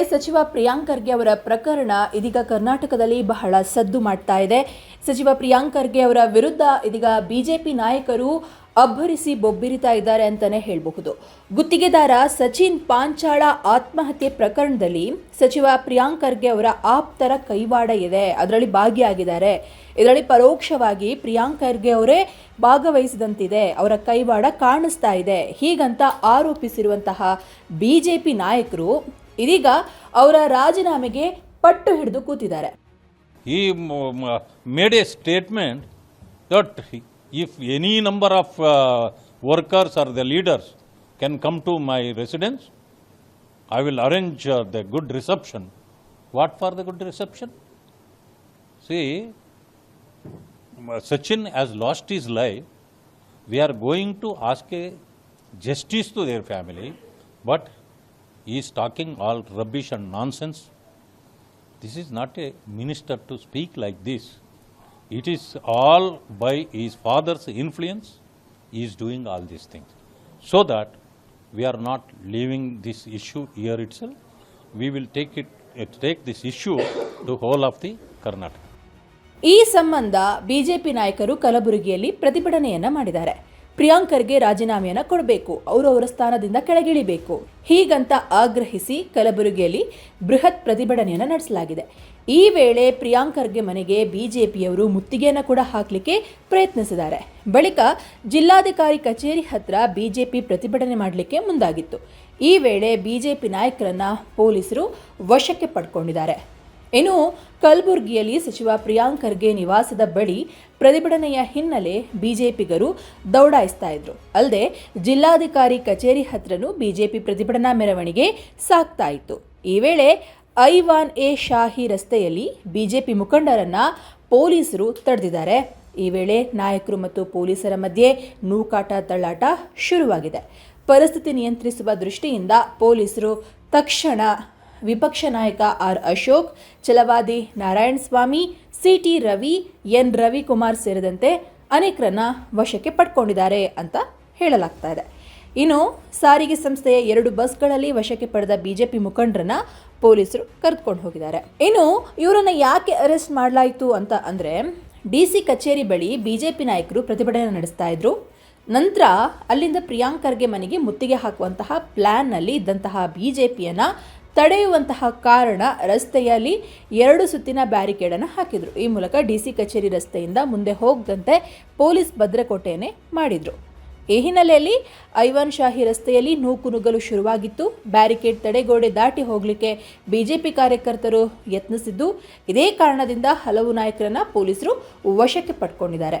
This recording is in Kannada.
ಸಚಿವ ಪ್ರಿಯಾಂಕ್ ಖರ್ಗೆ ಅವರ ಪ್ರಕರಣ ಇದೀಗ ಕರ್ನಾಟಕದಲ್ಲಿ ಬಹಳ ಸದ್ದು ಮಾಡ್ತಾ ಇದೆ. ಸಚಿವ ಪ್ರಿಯಾಂಕ್ ಖರ್ಗೆ ಅವರ ವಿರುದ್ಧ ಇದೀಗ ಬಿಜೆಪಿ ನಾಯಕರು ಅಬ್ಬರಿಸಿ ಬೊಬ್ಬಿರಿತಾ ಇದ್ದಾರೆ ಅಂತಾನೆ ಹೇಳಬಹುದು. ಗುತ್ತಿಗೆದಾರ ಸಚಿನ್ ಪಾಂಚಾಳ ಆತ್ಮಹತ್ಯೆ ಪ್ರಕರಣದಲ್ಲಿ ಸಚಿವ ಪ್ರಿಯಾಂಕ್ ಖರ್ಗೆ ಅವರ ಆಪ್ತರ ಕೈವಾಡ ಇದೆ. ಅದರಲ್ಲಿ ಭಾಗಿಯಾಗಿದ್ದಾರೆ. ಇದರಲ್ಲಿ ಪರೋಕ್ಷವಾಗಿ ಪ್ರಿಯಾಂಕ್ ಖರ್ಗೆ ಅವರೇ ಭಾಗವಹಿಸಿದಂತಿದೆ. ಅವರ ಕೈವಾಡ ಕಾಣಿಸ್ತಾ ಇದೆ. ಹೀಗಂತ ಆರೋಪಿಸಿರುವಂತಹ ಬಿಜೆಪಿ ನಾಯಕರು ಇದೀಗ ಅವರ ರಾಜೀನಾಮೆಗೆ ಪಟ್ಟು ಹಿಡಿದು ಕೂತಿದ್ದಾರೆ. ಈ made a statement that if any number of workers are the leaders can come to my residence I will arrange the good reception what for the good reception see Sachin has lost his life we are going to ask a justice to their family but is talking all rubbish and nonsense. This is not a minister to speak like this. It is all by his father's influence, he is doing all these things. So that we are not leaving this issue here itself. We will take it, uh, take this issue to whole of the Karnataka. ಈ ಸಂಬಂಧ ಬಿಜೆಪಿ ನಾಯಕರು ಕಲಬುರಗಿಯಲ್ಲಿ ಪ್ರತಿಭಟನೆಯನ್ನ ಮಾಡಿದ್ದಾರೆ ಪ್ರಿಯಾಂಕ್ ರಾಜೀನಾಮೆಯನ್ನು ರಾಜೀನಾಮೆಯನ್ನ ಕೊಡಬೇಕು. ಅವರು ಅವರ ಸ್ಥಾನದಿಂದ ಕೆಳಗಿಳಿಬೇಕು. ಹೀಗಂತ ಆಗ್ರಹಿಸಿ ಕಲಬುರಗಿಯಲ್ಲಿ ಬೃಹತ್ ಪ್ರತಿಭಟನೆಯನ್ನು ನಡೆಸಲಾಗಿದೆ. ಈ ವೇಳೆ ಪ್ರಿಯಾಂಕರ್ಗೆ ಮನೆಗೆ ಬಿಜೆಪಿಯವರು ಮುತ್ತಿಗೆಯನ್ನು ಕೂಡ ಹಾಕಲಿಕ್ಕೆ ಪ್ರಯತ್ನಿಸಿದ್ದಾರೆ. ಬಳಿಕ ಜಿಲ್ಲಾಧಿಕಾರಿ ಕಚೇರಿ ಹತ್ರ ಬಿಜೆಪಿ ಪ್ರತಿಭಟನೆ ಮಾಡಲಿಕ್ಕೆ ಮುಂದಾಗಿತ್ತು. ಈ ವೇಳೆ ಬಿಜೆಪಿ ನಾಯಕರನ್ನ ಪೊಲೀಸರು ವಶಕ್ಕೆ ಪಡ್ಕೊಂಡಿದ್ದಾರೆ. ಇನ್ನು ಕಲಬುರಗಿಯಲ್ಲಿ ಸಚಿವ ಪ್ರಿಯಾಂಕ್ ಖರ್ಗೆ ನಿವಾಸದ ಬಳಿ ಪ್ರತಿಭಟನೆಯ ಹಿನ್ನೆಲೆ ಬಿಜೆಪಿಗರು ದೌಡಾಯಿಸ್ತಾ ಇದ್ರು. ಅಲ್ಲದೆ ಜಿಲ್ಲಾಧಿಕಾರಿ ಕಚೇರಿ ಹತ್ರನೂ ಬಿಜೆಪಿ ಪ್ರತಿಭಟನಾ ಮೆರವಣಿಗೆ ಸಾಕ್ತಾ ಇತ್ತು. ಈ ವೇಳೆ ಐವಾನ್ ಎ ಶಾಹಿ ರಸ್ತೆಯಲ್ಲಿ ಬಿಜೆಪಿ ಮುಖಂಡರನ್ನ ಪೊಲೀಸರು ತಡೆದಿದ್ದಾರೆ. ಈ ವೇಳೆ ನಾಯಕರು ಮತ್ತು ಪೊಲೀಸರ ಮಧ್ಯೆ ನೂಕಾಟ ತಳ್ಳಾಟ ಶುರುವಾಗಿದೆ. ಪರಿಸ್ಥಿತಿ ನಿಯಂತ್ರಿಸುವ ದೃಷ್ಟಿಯಿಂದ ಪೊಲೀಸರು ತಕ್ಷಣ ವಿಪಕ್ಷ ನಾಯಕ R Ashok, Chalavadi Narayana Swamy, CT Ravi, N Ravikumar ಸೇರಿದಂತೆ ಅನೇಕರನ್ನ ವಶಕ್ಕೆ ಪಡ್ಕೊಂಡಿದ್ದಾರೆ ಅಂತ ಹೇಳಲಾಗ್ತಾ ಇದೆ. ಇನ್ನು ಸಾರಿಗೆ ಸಂಸ್ಥೆಯ ಎರಡು ಬಸ್ಗಳಲ್ಲಿ ವಶಕ್ಕೆ ಪಡೆದ ಬಿಜೆಪಿ ಮುಖಂಡರನ್ನ ಪೊಲೀಸರು ಕರೆದುಕೊಂಡು ಹೋಗಿದ್ದಾರೆ. ಇನ್ನು ಇವರನ್ನ ಯಾಕೆ ಅರೆಸ್ಟ್ ಮಾಡಲಾಯಿತು ಅಂತ ಅಂದರೆ, ಡಿ ಸಿ ಕಚೇರಿ ಬಳಿ ಬಿಜೆಪಿ ನಾಯಕರು ಪ್ರತಿಭಟನೆ ನಡೆಸ್ತಾ ಇದ್ರು. ನಂತರ ಅಲ್ಲಿಂದ ಪ್ರಿಯಾಂಕರ್ಗೆ ಮನೆಗೆ ಮುತ್ತಿಗೆ ಹಾಕುವಂತಹ ಪ್ಲ್ಯಾನ್ನಲ್ಲಿ ಇದ್ದಂತಹ ಬಿಜೆಪಿಯನ್ನ ತಡೆಯುವಂತಹ ಕಾರಣ ರಸ್ತೆಯಲ್ಲಿ ಎರಡು ಸುತ್ತಿನ ಬ್ಯಾರಿಕೇಡನ್ನು ಹಾಕಿದರು. ಈ ಮೂಲಕ ಡಿ ಸಿ ಕಚೇರಿ ರಸ್ತೆಯಿಂದ ಮುಂದೆ ಹೋಗದಂತೆ ಪೊಲೀಸ್ ಭದ್ರಕೋಟೆಯನ್ನೇ ಮಾಡಿದ್ರು. ಈ ಹಿನ್ನೆಲೆಯಲ್ಲಿ ಐವಾನ್ ಶಾಹಿ ರಸ್ತೆಯಲ್ಲಿ ನೂಕುನುಗ್ಗಲು ಶುರುವಾಗಿತ್ತು. ಬ್ಯಾರಿಕೇಡ್ ತಡೆಗೋಡೆ ದಾಟಿ ಹೋಗಲಿಕ್ಕೆ ಬಿಜೆಪಿ ಕಾರ್ಯಕರ್ತರು ಯತ್ನಿಸಿದ್ದು, ಇದೇ ಕಾರಣದಿಂದ ಹಲವು ನಾಯಕರನ್ನ ಪೊಲೀಸರು ವಶಕ್ಕೆ ಪಡ್ಕೊಂಡಿದ್ದಾರೆ.